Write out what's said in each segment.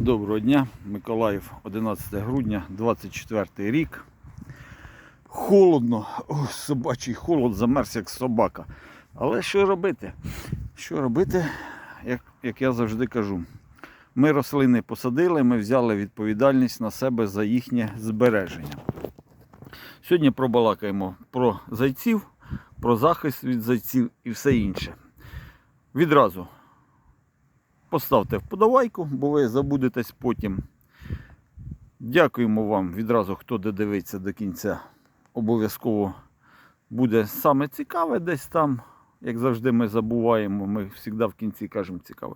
Доброго дня, Миколаїв, 11 грудня, 24 рік. Холодно, Ой, собачий холод, замерз як собака. Але що робити? Що робити, як, як я завжди кажу, ми рослини посадили, ми взяли відповідальність на себе за їхнє збереження. Сьогодні пробалакаємо про зайців, про захист від зайців і все інше. Відразу поставте вподобайку, бо ви забудетесь потім. Дякуємо вам відразу, хто додивиться до кінця. Обов'язково буде саме цікаве десь там. Як завжди, ми забуваємо, ми завжди в кінці кажемо цікаве.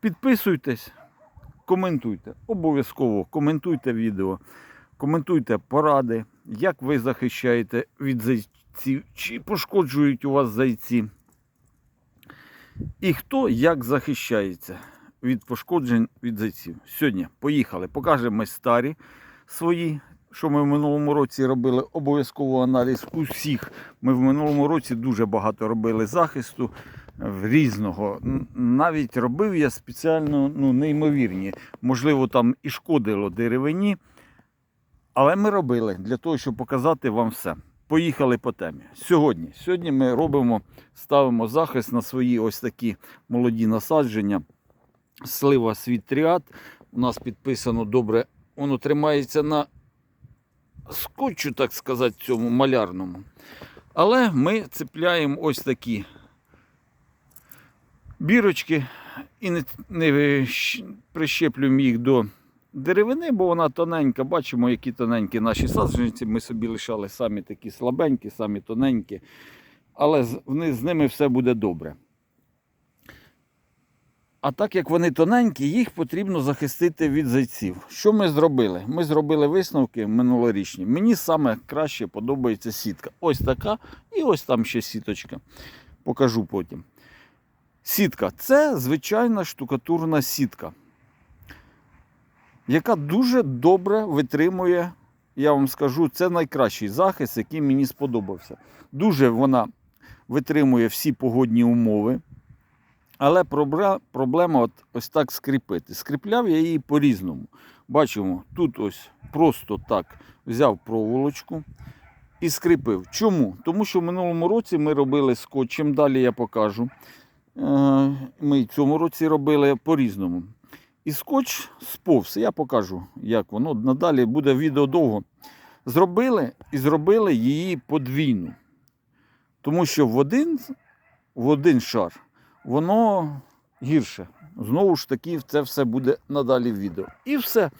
Підписуйтесь, коментуйте. Обов'язково коментуйте відео, коментуйте поради, як ви захищаєте від зайців, чи пошкоджують у вас зайці. І хто як захищається від пошкоджень від зайців. Сьогодні поїхали. Покажемо старі свої, що ми в минулому році робили. Обов'язково аналіз усіх. Ми в минулому році дуже багато робили захисту в різного. Навіть робив я спеціально ну, неймовірні. Можливо, там і шкодило деревині. Але ми робили для того, щоб показати вам все. Поїхали по темі. Сьогодні. Сьогодні ми робимо, ставимо захист на свої ось такі молоді насадження. Слива світріат. У нас підписано добре. Воно тримається на скотчу, так сказати, цьому малярному. Але ми цепляємо ось такі бірочки і не, не прищеплюємо їх до деревини, бо вона тоненька. Бачимо, які тоненькі наші саджанці. Ми собі лишали самі такі слабенькі, самі тоненькі. Але з, ними все буде добре. А так як вони тоненькі, їх потрібно захистити від зайців. Що ми зробили? Ми зробили висновки минулорічні. Мені саме краще подобається сітка. Ось така, і ось там ще сіточка. Покажу потім. Сітка це звичайна штукатурна сітка, яка дуже добре витримує, я вам скажу, це найкращий захист, який мені сподобався. Дуже вона витримує всі погодні умови. Але проблема от, ось так скріпити. Скріпляв я її по-різному. Бачимо, тут ось просто так взяв проволочку і скріпив. Чому? Тому що в минулому році ми робили скотчем, далі я покажу. Е, Ми в цьому році робили по-різному. І скотч сповз, я покажу, як воно. Надалі буде відео довго. Зробили і зробили її подвійну. Тому що в один, в один шар воно гірше. Знову ж таки, це все буде надалі в відео. І все.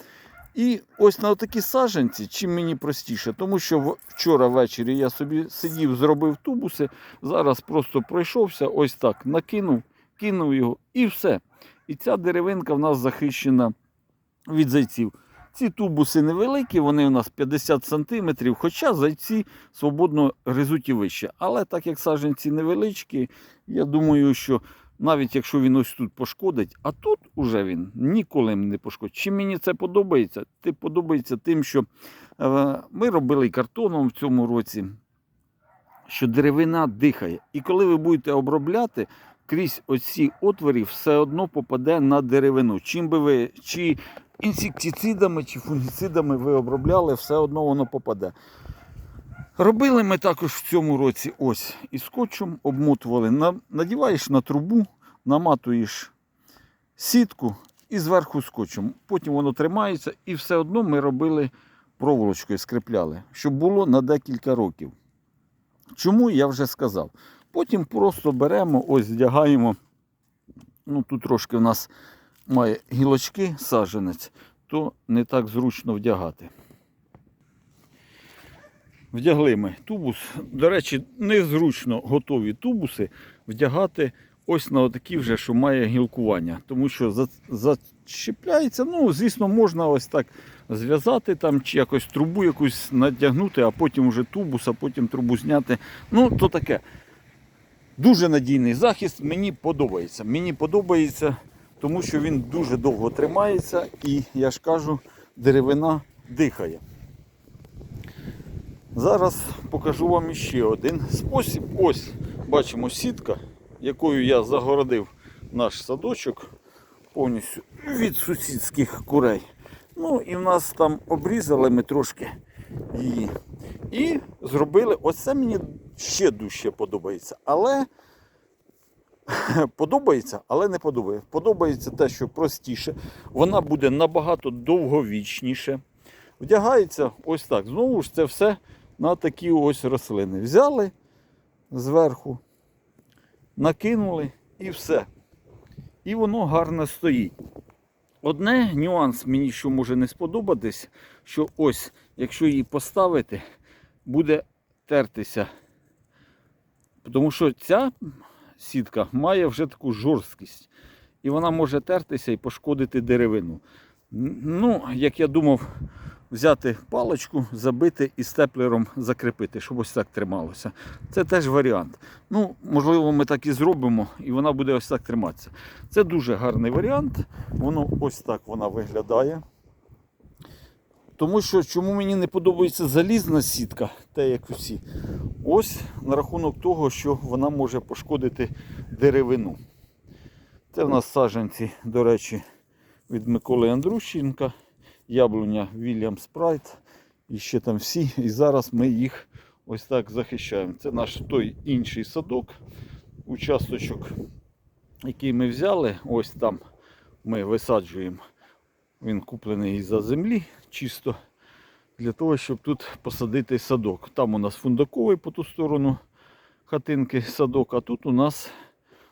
І ось на такі саджанці, чим мені простіше, тому що вчора ввечері я собі сидів, зробив тубуси, зараз просто пройшовся, ось так накинув, кинув його і все. І ця деревинка в нас захищена від зайців. Ці тубуси невеликі, вони у нас 50 см, хоча зайці свободно гризуть і вище. Але так як саджанці невеличкі, я думаю, що навіть якщо він ось тут пошкодить, а тут уже він ніколи не пошкодить. Чим мені це подобається? Це подобається тим, що е, ми робили картоном в цьому році, що деревина дихає. І коли ви будете обробляти, крізь оці отвори все одно попаде на деревину. Чим би ви чи інсектицидами, чи фунгіцидами ви обробляли, все одно воно попаде. Робили ми також в цьому році ось і скотчем обмотували. Надіваєш на трубу, наматуєш сітку і зверху скотчем. Потім воно тримається і все одно ми робили проволочкою, скріпляли, щоб було на декілька років. Чому я вже сказав? Потім просто беремо, ось вдягаємо. Ну, тут трошки в нас має гілочки саджанець, то не так зручно вдягати. Вдягли ми тубус. До речі, незручно готові тубуси вдягати ось на отакі вже, що має гілкування. Тому що за- зачіпляється, ну, звісно, можна ось так зв'язати там, чи якось трубу якусь надягнути, а потім вже тубус, а потім трубу зняти. Ну, то таке. Дуже надійний захист, мені подобається. Мені подобається, тому що він дуже довго тримається і, я ж кажу, деревина дихає. Зараз покажу вам іще один спосіб. Ось бачимо сітка, якою я загородив наш садочок. повністю від сусідських курей. Ну і в нас там обрізали ми трошки її. І зробили. Оце мені ще дужче подобається. Але подобається, але не подобається. Подобається те, що простіше. Вона буде набагато довговічніше. Вдягається ось так. Знову ж це все на такі ось рослини. Взяли зверху, накинули і все. І воно гарно стоїть. Одне нюанс мені що може не сподобатись, що ось, якщо її поставити, буде тертися. Тому що ця сітка має вже таку жорсткість. І вона може тертися і пошкодити деревину. Ну, як я думав, взяти паличку, забити і степлером закріпити, щоб ось так трималося. Це теж варіант. Ну, можливо, ми так і зробимо, і вона буде ось так триматися. Це дуже гарний варіант. Воно ось так вона виглядає. Тому що чому мені не подобається залізна сітка, те як усі, ось на рахунок того, що вона може пошкодити деревину. Це в нас саджанці, до речі, від Миколи Андрущенка, яблуня Вільям Спрайт і ще там всі. І зараз ми їх ось так захищаємо. Це наш той інший садок, участочок, який ми взяли. Ось там ми висаджуємо. Він куплений із-за землі, чисто для того, щоб тут посадити садок. Там у нас фундаковий по ту сторону хатинки садок, а тут у нас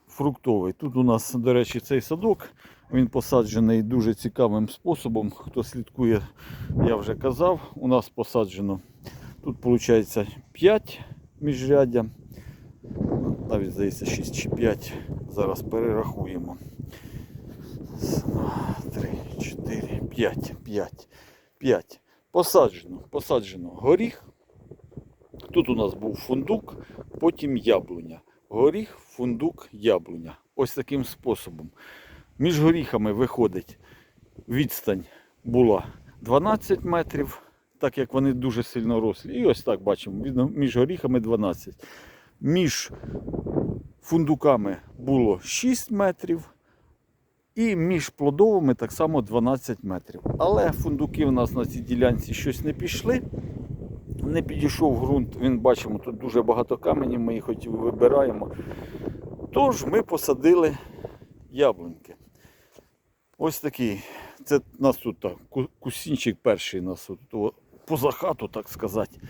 фруктовий. Тут у нас, до речі, цей садок. Він посаджений дуже цікавим способом. Хто слідкує, я вже казав. У нас посаджено тут, виходить, 5 міжряддя. Навіть здається 6 чи 5. Зараз перерахуємо. Три, чотири, п'ять, п'ять, п'ять. Посаджено, посаджено горіх. Тут у нас був фундук, потім яблуня. Горіх, фундук, яблуня. Ось таким способом. Між горіхами виходить відстань була 12 метрів, так як вони дуже сильно рослі. І ось так бачимо, між горіхами 12. Між фундуками було 6 метрів. І між плодовими так само 12 метрів. Але фундуки у нас на цій ділянці щось не пішли. Не підійшов ґрунт, він бачимо, тут дуже багато каменів, ми їх хоч вибираємо. Тож ми посадили яблуньки. Ось такий. Це у нас тут так, кусінчик перший нас тут, поза хату, так сказати.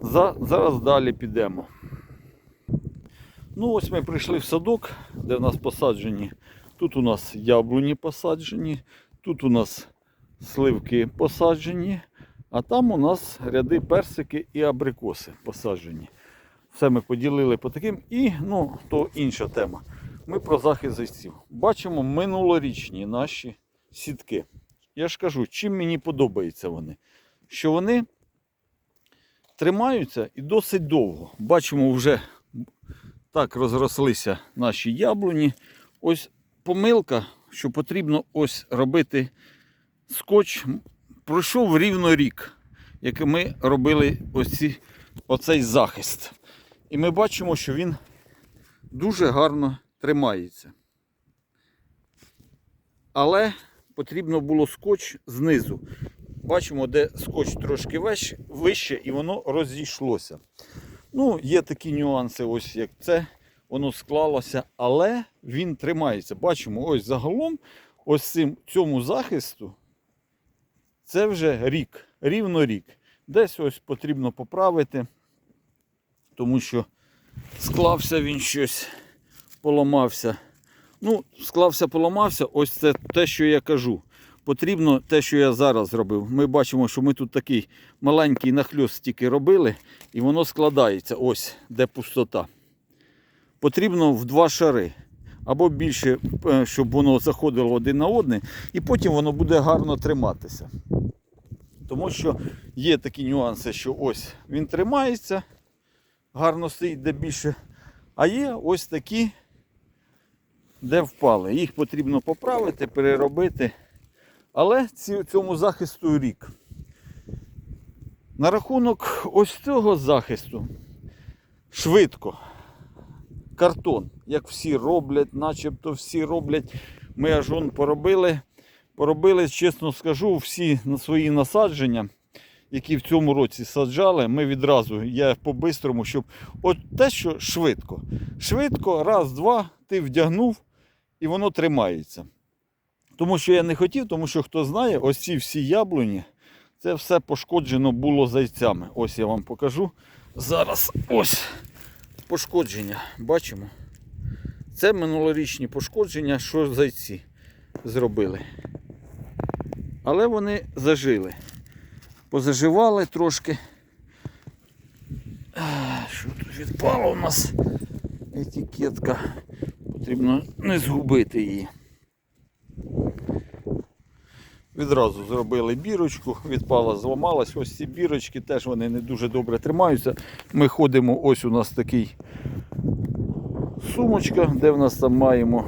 За, зараз далі підемо. Ну ось ми прийшли в садок, де в нас посаджені. Тут у нас яблуні посаджені, тут у нас сливки посаджені, а там у нас ряди персики і абрикоси посаджені. Все ми поділили по таким. І ну, то інша тема. Ми про захист зайців. Бачимо минулорічні наші сітки. Я ж кажу, чим мені подобаються вони. Що вони тримаються і досить довго. Бачимо, вже так розрослися наші яблуні. Ось помилка, що потрібно ось робити скотч. Пройшов рівно рік, як ми робили ось ці, оцей захист. І ми бачимо, що він дуже гарно тримається. Але потрібно було скотч знизу. Бачимо, де скотч трошки вище і воно розійшлося. Ну, є такі нюанси, ось як це, воно склалося, але він тримається. Бачимо, ось загалом, ось цим цьому захисту це вже рік, рівно рік. Десь ось потрібно поправити, тому що склався він щось, поламався. Ну, склався, поламався, ось це те, що я кажу. Потрібно те, що я зараз зробив. Ми бачимо, що ми тут такий маленький нахльост тільки робили, і воно складається ось де пустота. Потрібно в два шари. Або більше, е, щоб воно заходило один на один, і потім воно буде гарно триматися. Тому що є такі нюанси, що ось він тримається, гарно стоїть де більше. А є ось такі, де впали. Їх потрібно поправити, переробити. Але цьому захисту рік. На рахунок ось цього захисту швидко. Картон, як всі роблять, начебто всі роблять. Ми аж он поробили, поробили, чесно скажу, всі свої насадження, які в цьому році саджали, ми відразу, я по-бистрому, щоб от те, що швидко. Швидко, раз, два, ти вдягнув і воно тримається. Тому що я не хотів, тому що хто знає, ось ці всі яблуні, це все пошкоджено було зайцями. Ось я вам покажу. Зараз ось пошкодження. Бачимо. Це минулорічні пошкодження, що зайці зробили. Але вони зажили. Позаживали трошки. Що тут відпало у нас? Етикетка. Потрібно не згубити її. Відразу зробили бірочку, відпала, зламалась. Ось ці бірочки теж вони не дуже добре тримаються. Ми ходимо, ось у нас такий сумочка, де в нас там маємо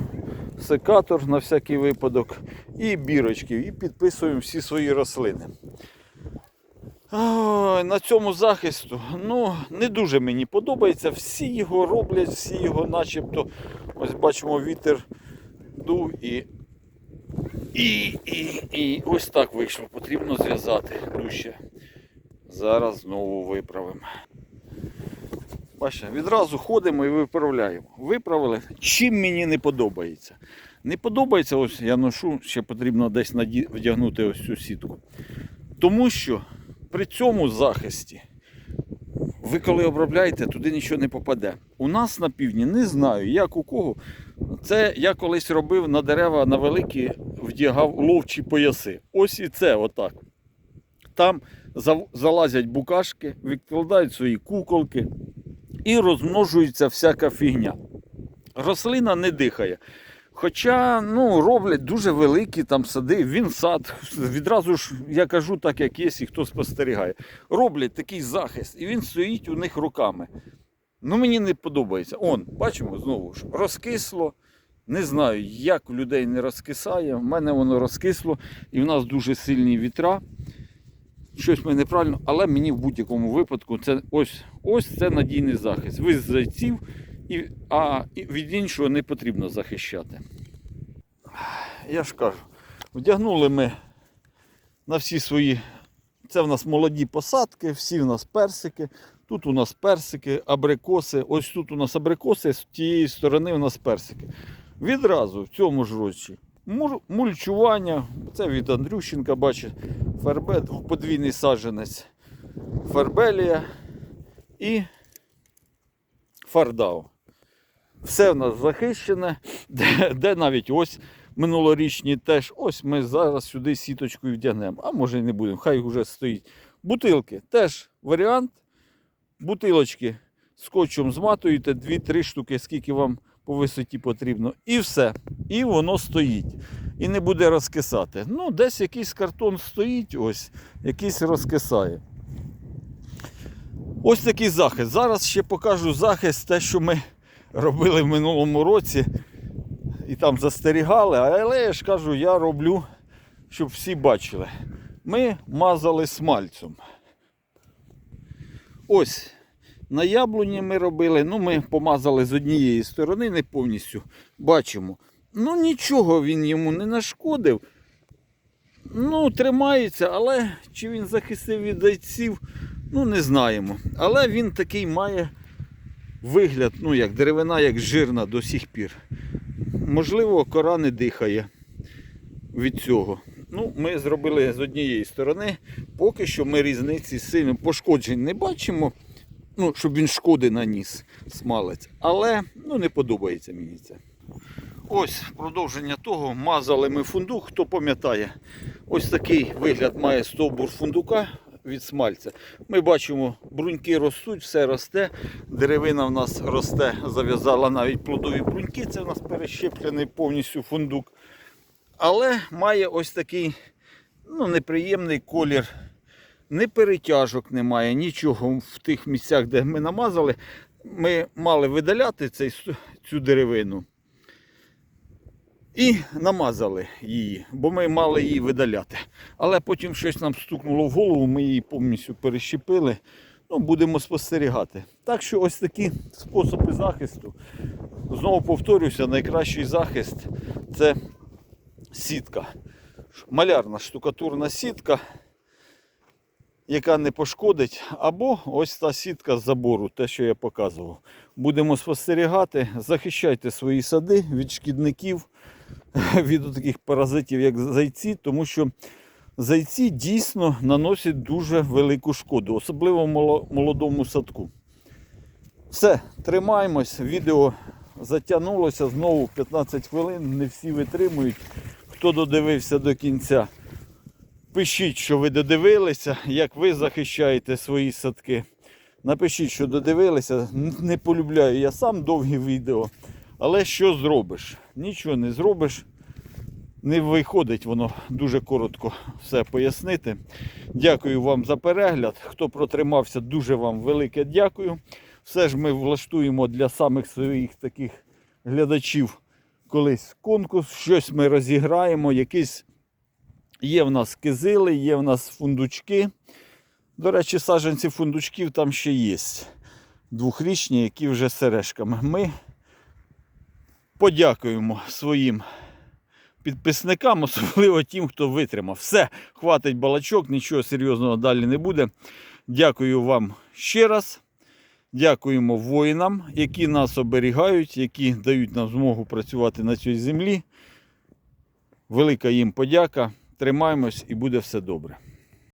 секатор на всякий випадок, і бірочки, і підписуємо всі свої рослини. Ой, на цьому захисту ну, не дуже мені подобається. Всі його роблять, всі його начебто. Ось бачимо, вітер дув і і, і, і ось так вийшло. Потрібно зв'язати дужче. Зараз знову виправимо. Бачите, відразу ходимо і виправляємо. Виправили. Чим мені не подобається? Не подобається, ось я ношу, ще потрібно десь вдягнути ось цю сітку. Тому що при цьому захисті ви коли обробляєте, туди нічого не попаде. У нас на півдні не знаю, як у кого. Це я колись робив на дерева на великі, вдягав ловчі пояси. Ось і це отак. Там залазять букашки, відкладають свої куколки і розмножується всяка фігня. Рослина не дихає. Хоча ну, роблять дуже великі там сади, він сад. Відразу ж я кажу так, як є, і хто спостерігає. Роблять такий захист, і він стоїть у них руками. Ну, мені не подобається. Он, бачимо, знову ж, розкисло. Не знаю, як у людей не розкисає. В мене воно розкисло, і в нас дуже сильні вітра. Щось ми неправильно, але мені в будь-якому випадку це ось, ось це надійний захист. Ви з зайців, і, а від іншого не потрібно захищати. Я ж кажу, вдягнули ми на всі свої. Це в нас молоді посадки, всі в нас персики. Тут у нас персики, абрикоси. Ось тут у нас абрикоси, з тієї сторони у нас персики. Відразу в цьому ж році мульчування. Це від Андрющенка, бачите, фарбет, подвійний саджанець, фарбелія і фардау. Все в нас захищене, де, де навіть ось минулорічні теж. Ось ми зараз сюди сіточкою вдягнемо. А може і не будемо, хай вже стоїть. Бутилки теж варіант. Бутилочки скотчем зматуєте, 2-3 штуки, скільки вам по висоті потрібно. І все. І воно стоїть. І не буде розкисати. Ну, десь якийсь картон стоїть, ось, якийсь розкисає. Ось такий захист. Зараз ще покажу захист, те, що ми робили в минулому році. І там застерігали, але я ж кажу, я роблю, щоб всі бачили. Ми мазали смальцем. Ось на яблуні ми робили. Ну, ми помазали з однієї сторони, не повністю. Бачимо. Ну, нічого він йому не нашкодив. Ну, тримається, але чи він захистив від зайців, ну не знаємо. Але він такий має вигляд, ну як деревина, як жирна до сих пір. Можливо, кора не дихає від цього. Ну, ми зробили з однієї сторони. Поки що ми різниці сильно пошкоджень не бачимо. Ну, щоб він шкоди наніс смалець. Але ну, не подобається мені це. Ось продовження того, мазали ми фундук, хто пам'ятає. Ось такий вигляд має стовбур фундука від смальця. Ми бачимо, бруньки ростуть, все росте. Деревина в нас росте, зав'язала навіть плодові бруньки. Це в нас перещеплений повністю фундук. Але має ось такий ну, неприємний колір. Ні перетяжок немає, нічого в тих місцях, де ми намазали. Ми мали видаляти цей, цю деревину. І намазали її, бо ми мали її видаляти. Але потім щось нам стукнуло в голову, ми її повністю перещепили. Ну, будемо спостерігати. Так що ось такі способи захисту. Знову повторюся, найкращий захист це сітка. Малярна штукатурна сітка, яка не пошкодить, або ось та сітка з забору, те, що я показував. Будемо спостерігати, захищайте свої сади від шкідників, від таких паразитів, як зайці, тому що зайці дійсно наносять дуже велику шкоду, особливо молодому садку. Все, тримаємось. Відео затягнулося знову 15 хвилин. Не всі витримують. Хто додивився до кінця, пишіть, що ви додивилися, як ви захищаєте свої садки. Напишіть, що додивилися. Не полюбляю я сам довгі відео. Але що зробиш? Нічого не зробиш. Не виходить воно дуже коротко все пояснити. Дякую вам за перегляд. Хто протримався, дуже вам велике дякую. Все ж ми влаштуємо для самих своїх таких глядачів колись конкурс, щось ми розіграємо, якісь є в нас кизили, є в нас фундучки. До речі, саджанці фундучків там ще є. Двохрічні, які вже сережками. Ми подякуємо своїм підписникам, особливо тим, хто витримав. Все, хватить балачок, нічого серйозного далі не буде. Дякую вам ще раз. Дякуємо воїнам, які нас оберігають, які дають нам змогу працювати на цій землі. Велика їм подяка. Тримаємось і буде все добре.